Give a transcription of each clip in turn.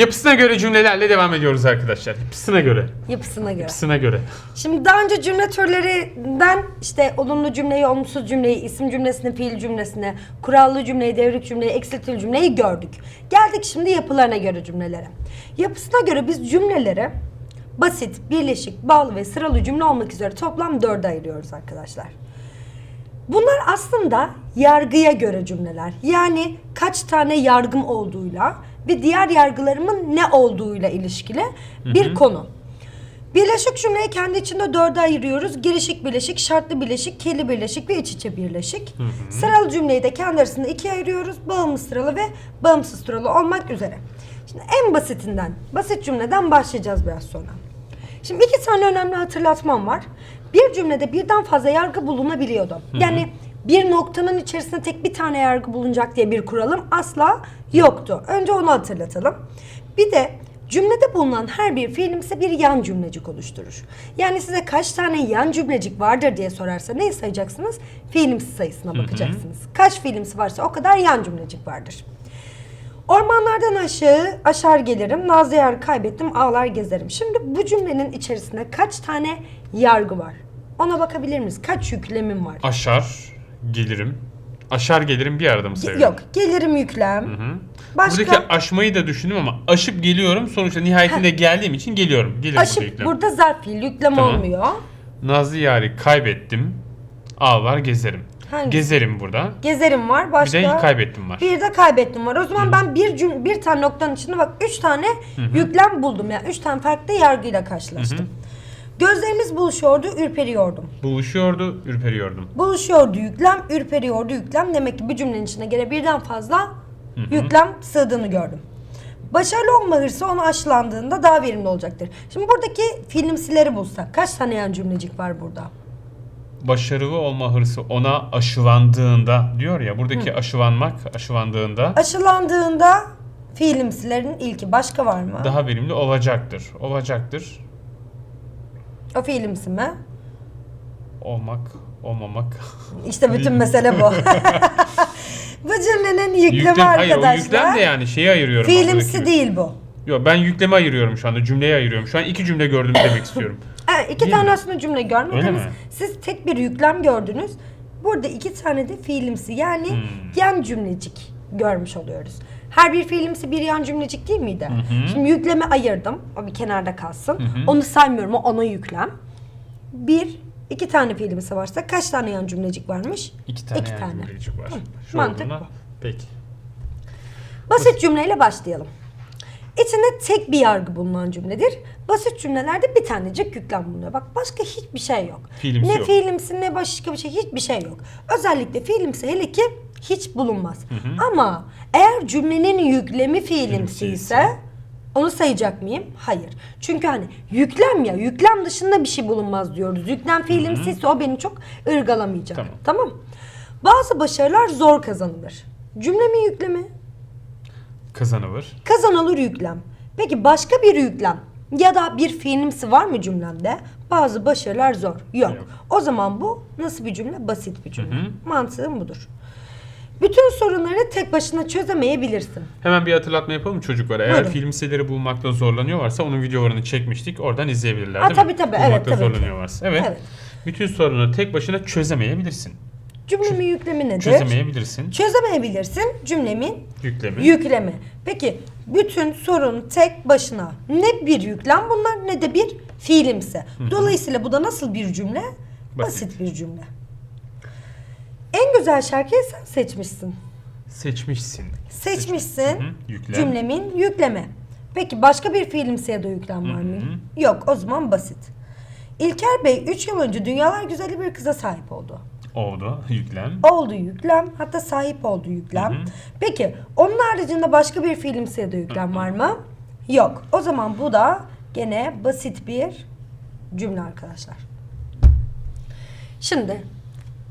Yapısına göre cümlelerle devam ediyoruz arkadaşlar. Yapısına göre. Yapısına göre. Yapısına göre. Şimdi daha önce cümle türlerinden işte olumlu cümleyi, olumsuz cümleyi, isim cümlesini, fiil cümlesini, kurallı cümleyi, devrik cümleyi, eksiltili cümleyi gördük. Geldik şimdi yapılarına göre cümlelere. Yapısına göre biz cümleleri basit, birleşik, bağlı ve sıralı cümle olmak üzere toplam dörde ayırıyoruz arkadaşlar. Bunlar aslında yargıya göre cümleler. Yani kaç tane yargım olduğuyla ve diğer yargılarımın ne olduğuyla ilişkili bir konu. Birleşik cümleyi kendi içinde dörde ayırıyoruz. Girişik birleşik, şartlı birleşik, kirli birleşik ve iç içe birleşik. Sıralı cümleyi de kendi arasında ikiye ayırıyoruz. Bağımlı sıralı ve bağımsız sıralı olmak üzere. Şimdi en basitinden, basit cümleden başlayacağız biraz sonra. Şimdi iki tane önemli hatırlatmam var. Bir cümlede birden fazla yargı bulunabiliyordu. Yani bir noktanın içerisinde tek bir tane yargı bulunacak diye bir kuralım asla yoktu. Önce onu hatırlatalım. Bir de cümlede bulunan her bir fiilimse bir yan cümlecik oluşturur. Yani size kaç tane yan cümlecik vardır diye sorarsa neyi sayacaksınız? Fiilimsi sayısına bakacaksınız. Kaç fiilimsi varsa o kadar yan cümlecik vardır. Ormanlardan aşağı aşar gelirim, nazlı yer kaybettim, ağlar gezerim. Şimdi bu cümlenin içerisinde kaç tane yargı var? Ona bakabilir miyiz? Kaç yüklemim var? Aşar gelirim. Aşar gelirim bir arada mı sayıyorum? Yok, gelirim yüklem. Hı. Başka Buradaki aşmayı da düşündüm ama aşıp geliyorum. Sonuçta nihayetinde geldiğim için geliyorum. Gelir burada aşıp yüklem. burada zarf fiil, yüklem Tamam. olmuyor. Nazlı yari kaybettim. Ağlar gezerim. Hangisi? Gezerim burada. Gezerim var, Bir başka de kaybettim var. Bir de kaybettim var. O zaman ben bir cüm bir tane noktanın içinde bak üç tane yüklem buldum. Yani üç tane farklı yargıyla karşılaştım. Gözlerimiz buluşuyordu, ürperiyordum. Buluşuyordu, ürperiyordum. Buluşuyordu yüklem, ürperiyordu yüklem. Demek ki bir cümlenin içine gene birden fazla yüklem sığdığını gördüm. Başarılı olma hırsı onu aşılandığında daha verimli olacaktır. Şimdi buradaki filmsileri bulsak kaç tane yan cümlecik var burada? Başarılı olma hırsı ona aşılandığında diyor ya buradaki aşılanmak aşılandığında Aşılandığında fiilimsilerin ilki başka var mı? daha verimli olacaktır. Olacaktır. O fiilimsi mi? Olmak, olmamak. İşte bütün mesele bu. bu cümlenin yüklemi Yüklem, hayır o arkadaşlar. yüklem de yani şeyi ayırıyorum. Fiilimsi değil bu. Yok ben yüklemi ayırıyorum şu anda. Cümleyi ayırıyorum. Şu an iki cümle gördüm demek istiyorum. Evet, iki Değil tane mi? aslında cümle görmediniz. Siz tek bir yüklem gördünüz. Burada iki tane de fiilimsi yani Hmm. yan cümlecik görmüş oluyoruz. Her bir fiilimsi bir yan cümlecik değil miydi? Şimdi yükleme ayırdım. O bir kenarda kalsın. Onu saymıyorum. O ona yüklem. Bir, iki tane fiilimsi varsa kaç tane yan cümlecik varmış? İki tane, İki yani tane. cümlecik var. Şu mantık bu. Peki. Basit cümleyle başlayalım. İçinde tek bir yargı bulunan cümledir. Basit cümlelerde bir tanecik yüklem bulunuyor. Bak başka hiçbir şey yok. Fiilimsi ne yok. fiilimsi ne başka bir şey hiçbir şey yok. Özellikle fiilimsi hele ki hiç bulunmaz. Ama eğer cümlenin yüklemi fiilimsi ise onu sayacak mıyım? Hayır. Çünkü hani yüklem ya yüklem dışında bir şey bulunmaz diyoruz. Yüklem fiilimsi ise o beni çok ırgalamayacak. Tamam. tamam. Bazı başarılar zor kazanılır. Cümle mi yüklemi? Kazanılır. Kazanılır yüklem. Peki başka bir yüklem ya da bir fiilimsi var mı cümlemde? Bazı başarılar zor. Yok. Yok. O zaman bu nasıl bir cümle? Basit bir cümle. Mantığım budur. Bütün sorunları tek başına çözemeyebilirsin. Hemen bir hatırlatma yapalım çocuklara? Eğer Buyurun. filmseleri bulmakta zorlanıyorlarsa onun videolarını çekmiştik. Oradan izleyebilirler Ha, değil mi? tabii, tabii. Bulmakta Evet, tabii ki. zorlanıyorlarsa. Evet. Evet. Bütün sorunu tek başına çözemeyebilirsin. Cümlemin yüklemi nedir? Çözemeyebilirsin. Çözemeyebilirsin cümlemin Yüklemi. yüklemi. Peki bütün sorun tek başına ne bir yüklem bunlar ne de bir fiilimsi. Dolayısıyla bu da nasıl bir cümle? Basit, Basit. bir cümle. En güzel şarkıyı sen seçmişsin. Seçmişsin. Seçmişsin Hı hı, yüklem. cümlemin yüklemi. Peki başka bir fiilimsi ya da yüklem var mı? Yok o zaman basit. İlker Bey 3 yıl önce dünyalar güzeli bir kıza sahip oldu. Oldu. Yüklem. Oldu yüklem hatta sahip oldu yüklem. Peki onun haricinde başka bir fiilimsi ya da yüklem var mı? Yok. O zaman bu da gene basit bir cümle arkadaşlar. Şimdi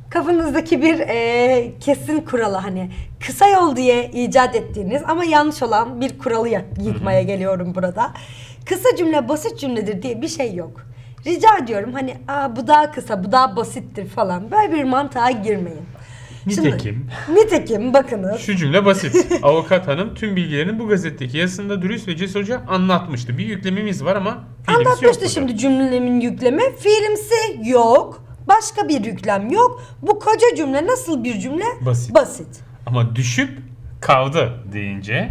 kafanızdaki bir e, kesin kuralı hani kısa yol diye icat ettiğiniz ama yanlış olan bir kuralı yıkmaya geliyorum burada. Kısa cümle basit cümledir diye bir şey yok. Rica ediyorum hani Aa, bu daha kısa bu daha basittir falan böyle bir mantığa girmeyin. Nitekim Nitekim bakınız. şu cümle basit. Avukat hanım tüm bilgilerini bu gazetedeki yazısında dürüst ve cesurca anlatmıştı. Bir yüklemimiz var ama fiilimsi yok Anlatmıştı burada. şimdi cümlemin yüklemi. Fiilimsi yok. Başka bir yüklem yok. Bu koca cümle nasıl bir cümle? Basit. Basit. Ama düşüp kaldı deyince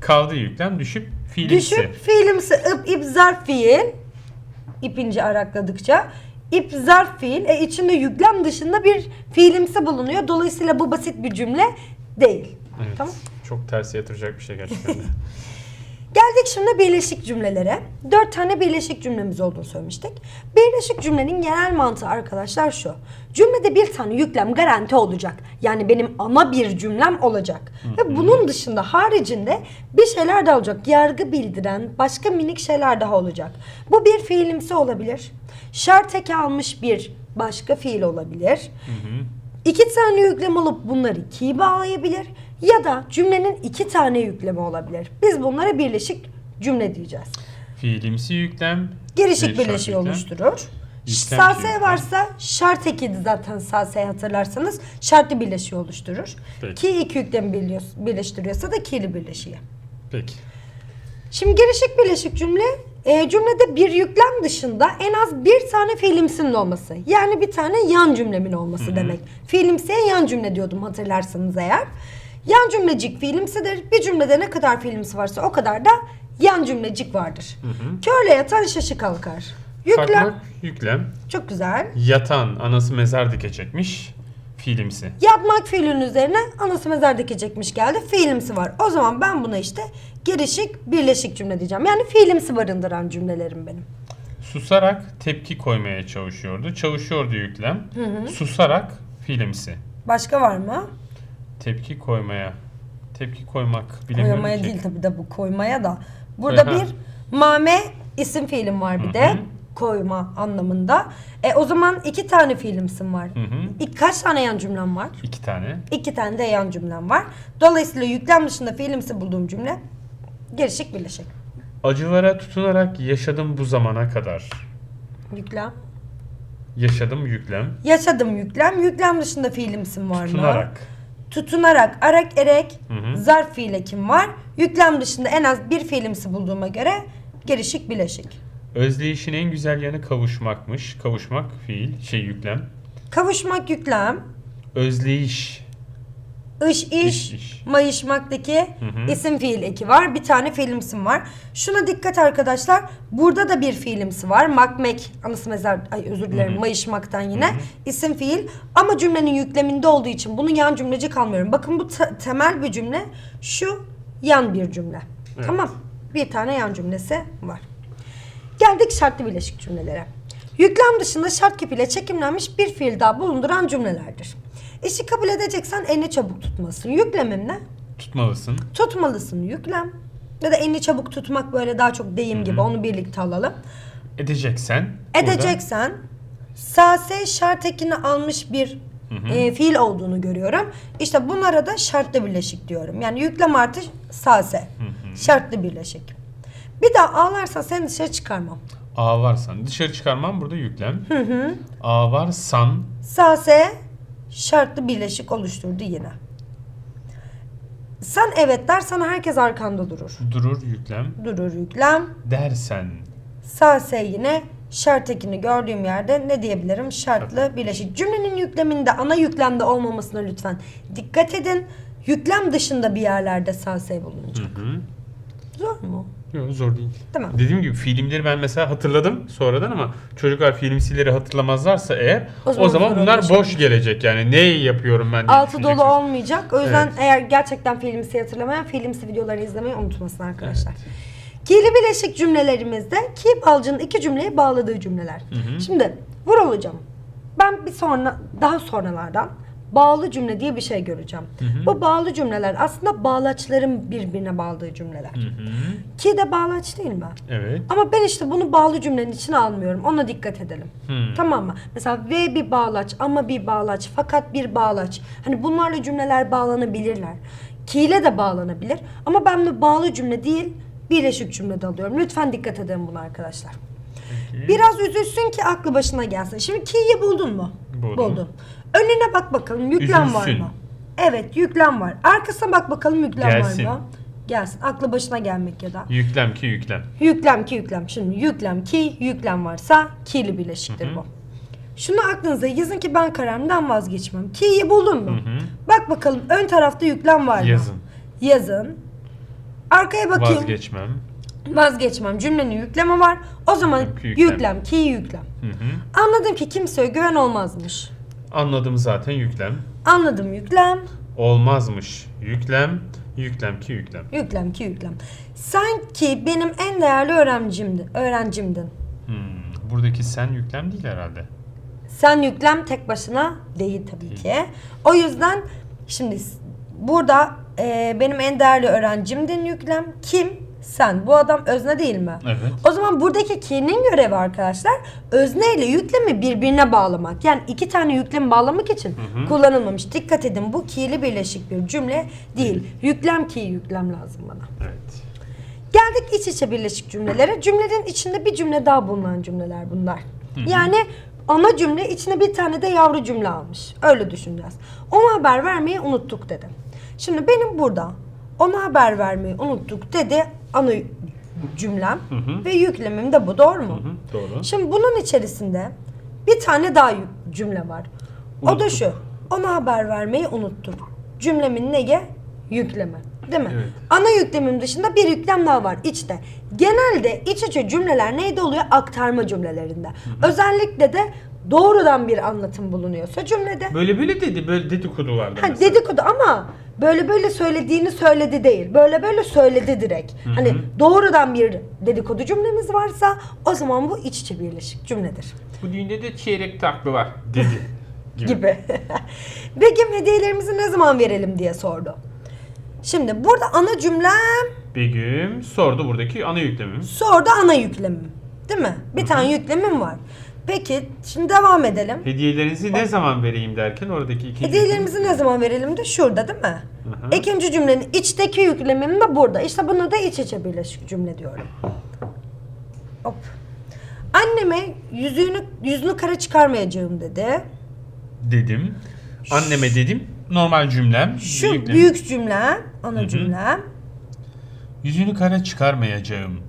kaldı yüklem düşüp fiilimsi. Düşüp fiilimsi ıp ip zarf fiil. İpince arakladıkça. İp zarf fiil. E içinde yüklem dışında bir fiilimsi bulunuyor. Dolayısıyla bu basit bir cümle değil. Evet. Tamam. Çok tersi yatıracak bir şey gerçekten. Geldik şimdi birleşik cümlelere. Dört tane birleşik cümlemiz olduğunu söylemiştik. Birleşik cümlenin genel mantığı arkadaşlar şu. Cümlede bir tane yüklem garanti olacak. Yani benim ana bir cümlem olacak. Ve bunun dışında haricinde bir şeyler daha olacak. Yargı bildiren başka minik şeyler daha olacak. Bu bir fiilimsi olabilir. Şart eki almış bir başka fiil olabilir. İki tane yüklem olup bunları ikiye bağlayabilir ya da cümlenin iki tane yüklemi olabilir. Biz bunlara birleşik cümle diyeceğiz. fiilimsi yüklem. Girişik birleşiği oluşturur. Sase varsa şart ekiydi zaten saseyi hatırlarsanız şartlı birleşiği oluşturur. Peki. Ki iki yüklemi birleştiriyorsa da ki'li birleşiği. Peki. Şimdi girişik birleşik cümle e, cümlede bir yüklem dışında en az bir tane fiilimsinin olması. Yani bir tane yan cümlemin olması demek. Fiilimsiye yan cümle diyordum hatırlarsanız eğer. Yan cümlecik fiilimsidir. Bir cümlede ne kadar fiilimsi varsa o kadar da yan cümlecik vardır. Körle yatan şaşı kalkar. Yüklem Kalkmak yüklem. çok güzel. Yatan anası mezar dikecekmiş. Fiilimsi. Yapmak fiilinin üzerine anası mezar dikecekmiş geldi. Fiilimsi var. O zaman ben buna işte girişik birleşik cümle diyeceğim. Yani fiilimsi barındıran cümlelerim benim. Susarak tepki koymaya çalışıyordu. Çalışıyordu yüklem. Susarak fiilimsi. Başka var mı? Tepki koymaya. Tepki koymak bilemiyorum Koymaya ki. değil tabii de bu koymaya da. Burada Ha. bir mame isim fiilim var bir de. Koyma anlamında. E o zaman iki tane fiilimsim var. Hı hı. Kaç tane yan cümlem var? İki tane. İki tane de yan cümlem var. Dolayısıyla yüklem dışında fiilimsi bulduğum cümle girişik birleşik. Acılara tutunarak yaşadım bu zamana kadar. Yüklem. Yaşadım yüklem. Yaşadım yüklem. Yüklem dışında fiilimsim var mı? Tutunarak. Tutunarak, arak, erek, Hı hı. zarf fiil ekim var. Yüklem dışında en az bir fiilimsi bulduğuma göre girişik bileşik. Özleyişin en güzel yanı kavuşmakmış. Kavuşmak fiil, şey yüklem. Kavuşmak yüklem. Özleyiş. Iş, iş, İş, mayışmaktaki hı. isim fiil eki var. Bir tane fiilimsim var. Şuna dikkat arkadaşlar. Burada da bir fiilimsi var. Makmek, anısı mezar, ay özür dilerim, mayışmaktan yine. isim fiil. Ama cümlenin yükleminde olduğu için bunu yan cümleci kalmıyorum. Bakın bu te- temel bir cümle. Şu yan bir cümle. Evet. Tamam. Bir tane yan cümlesi var. Geldik şartlı birleşik cümlelere. Yüklem dışında şart kipiyle çekimlenmiş bir fiil daha bulunduran cümlelerdir. İşi kabul edeceksen elini çabuk tutmalısın. Yüklemim ne? Tutmalısın. Tutmalısın yüklem. Ya da elini çabuk tutmak böyle daha çok deyim gibi onu birlikte alalım. Edeceksen. burada Edeceksen sase şart ekini almış bir e, fiil olduğunu görüyorum. İşte bunlara da şartlı birleşik diyorum. Yani yüklem artı sase. Şartlı birleşik. Bir daha ağlarsan seni dışarı çıkarmam. Ağlarsan. Dışarı çıkarmam burada yüklem. Ağlarsan. Sase şartlı birleşik oluşturdu yine. Sen evet dersen herkes arkanda durur. Durur yüklem. Durur yüklem. Dersen. Sase yine şart ekini gördüğüm yerde ne diyebilirim? Şartlı birleşik. Cümlenin yükleminde ana yüklemde olmamasına lütfen dikkat edin. Yüklem dışında bir yerlerde sase bulunacak. Hı. Zor mu? Yok zor değil. Tamam. Dediğim gibi filmleri ben mesela hatırladım sonradan ama çocuklar filmsileri hatırlamazlarsa eğer O o zaman zaman, zor bunlar olacak. boş gelecek yani ne yapıyorum ben diye Altı dolu olmayacak. O yüzden Evet. eğer gerçekten filmsi hatırlamayan filmsi videoları izlemeyi unutmasın arkadaşlar. Ki'li bileşik cümlelerimizde ki balcının iki cümleyi bağladığı cümleler. Şimdi vur olacağım. Ben bir sonra daha sonralardan bağlı cümle diye bir şey göreceğim. Bu bağlı cümleler aslında bağlaçların birbirine bağladığı cümleler. Ki de bağlaç değil mi? Evet. Ama ben işte bunu bağlı cümlenin içine almıyorum. Ona dikkat edelim. Hmm. Tamam mı? Mesela ve bir bağlaç, ama bir bağlaç, fakat bir bağlaç. Hani bunlarla cümleler bağlanabilirler. Ki ile de bağlanabilir. Ama ben de bağlı cümle değil, birleşik cümlede alıyorum. Lütfen dikkat edin buna arkadaşlar. Peki. Biraz üzülsün ki aklı başına gelsin. Şimdi ki'yi buldun mu? Buldum. Önüne bak bakalım yüklem var Üzülsün. mı? Evet yüklem var. Arkasına bak bakalım yüklem Gelsin. var mı? Gelsin. Aklı başına gelmek ya da. Yüklem ki yüklem. Yüklem ki yüklem. Şimdi yüklem ki yüklem varsa ki'li birleşiktir bu. Şunu aklınıza yazın ki ben kararımdan vazgeçmem. Ki'yi buldun mu? Bak bakalım ön tarafta yüklem var mı? Yazın. Yazın. Arkaya bakayım. Vazgeçmem. Vazgeçmem. Cümlenin yüklemi var. O zaman Yüklem, yüklem. yüklem, ki yüklem. Hı hı. Anladım ki kimseye güven olmazmış. Anladım zaten yüklem. Anladım yüklem, Olmazmış. Yüklem. Yüklem ki yüklem. yüklem ki yüklem. Sanki benim en değerli öğrencimdin. öğrencimdin. Hmm, Buradaki sen yüklem değil herhalde. Sen yüklem tek başına değil tabii ki. O yüzden şimdi burada e, benim en değerli öğrencimdin yüklem. Kim? Sen. Bu adam özne değil mi? Evet. O zaman buradaki ki'nin görevi arkadaşlar özne ile yüklemi birbirine bağlamak. Yani iki tane yüklemi bağlamak için kullanılmamış. Dikkat edin bu ki'li birleşik bir cümle değil. Yüklem ki yüklem lazım bana. Evet. Geldik iç içe birleşik cümlelere. Cümlenin içinde bir cümle daha bulunan cümleler bunlar. Yani ana cümle içine bir tane de yavru cümle almış. Öyle düşüneceğiz. Ona haber vermeyi unuttuk dedi. Şimdi benim burada ona haber vermeyi unuttuk dedi ana cümlem ve yüklemim de bu doğru mu? Hı, doğru. Şimdi bunun içerisinde bir tane daha cümle var. O da şu. Ona haber vermeyi unuttuk. Cümlemin neye? Yükleme. Değil mi? Evet. Ana yüklemim dışında bir yüklem daha var içte. Genelde iç içe cümleler neyde oluyor? Aktarma cümlelerinde. Özellikle de doğrudan bir anlatım bulunuyorsa cümlede. Böyle böyle dedi, böyle dedikodularda Ha, mesela. dedikodu ama böyle böyle söylediğini söyledi değil. Böyle böyle söyledi direkt. Hani doğrudan bir dedikodu cümlemiz varsa o zaman bu iç içe birleşik cümledir. Bu düğünde de çeyrek taklı var dedi. gibi. gibi. Begüm hediyelerimizi ne zaman verelim diye sordu. Şimdi burada ana cümlem Begüm sordu buradaki ana yüklemimiz. sordu ana yüklemim. Değil mi? Bir tane yüklemim var. Peki şimdi devam edelim. Hediyelerinizi ne zaman vereyim derken oradaki ikinci Hediyelerimizi ne zaman verelim de şurada değil mi? Hı hı. İkinci cümlenin içteki yüklemim de burada. İşte bunu da iç içe birleşik cümle diyorum. Hop. Anneme yüzüğünü yüzünü kara çıkarmayacağım dedi. dedim. Anneme dedim. Normal cümlem. Şu büyük cümle, ana cümle. Yüzünü kara çıkarmayacağım.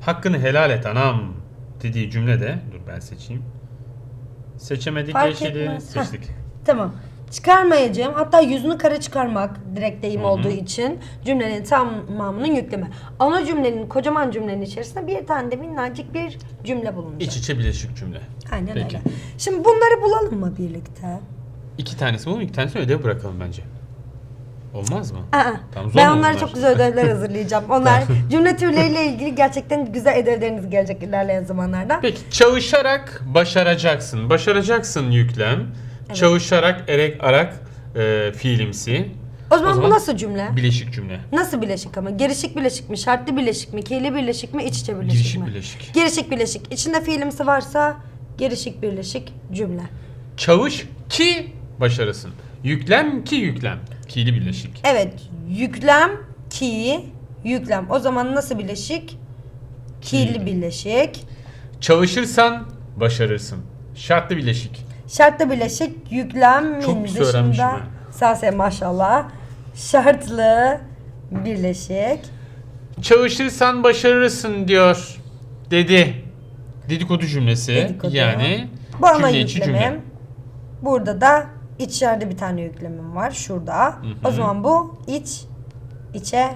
Hakkını helal et anam dediği cümlede dur ben seçeyim. Seçemedik Fark yeşili etmez. seçtik. Tamam. Çıkarmayacağım. Hatta yüzünü kara çıkarmak direkt deyim olduğu için cümlenin tamamının yükleme. Ana cümlenin, kocaman cümlenin içerisinde bir tane de minnacık bir cümle bulunacak. İç içe bileşik cümle. Aynen Peki. öyle. Şimdi bunları bulalım mı birlikte? İki tanesi bu, iki tanesi ödev bırakalım bence. Olmaz mı? Aa, Tamam, zor ben mu onlara bunlar? çok güzel ödevler hazırlayacağım. Onlar cümle türleriyle ilgili gerçekten güzel ödevleriniz gelecek ilerleyen zamanlarda. Peki çalışarak başaracaksın. Başaracaksın yüklem. Çalışarak erek arak e, fiilimsi. O zaman, o zaman bu nasıl cümle? Bileşik cümle. Nasıl bileşik ama? Girişik bileşik mi? Şartlı bileşik mi? Keyli bileşik mi? İç içe bileşik Girişik mi? bileşik. Girişik bileşik. İçinde fiilimsi varsa girişik birleşik cümle. Çalış ki başarısın. Yüklem ki yüklem. Ki'li birleşik. Evet. Yüklem ki yüklem. O zaman nasıl bileşik? Ki'li birleşik. Çalışırsan başarırsın. Şartlı birleşik. Şartlı bileşik yüklemin Çok pis öğrenmişim dışında maşallah. Şartlı birleşik. Çalışırsan başarırsın diyor. Dedi. Dedikodu cümlesi. Dedikodu. Yani Bu ana cümle içi cümle. Burada da içeride bir tane yüklemim var. Şurada. O zaman bu iç içe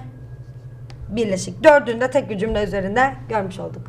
birleşik. Dördünü de tek bir cümle üzerinde görmüş olduk.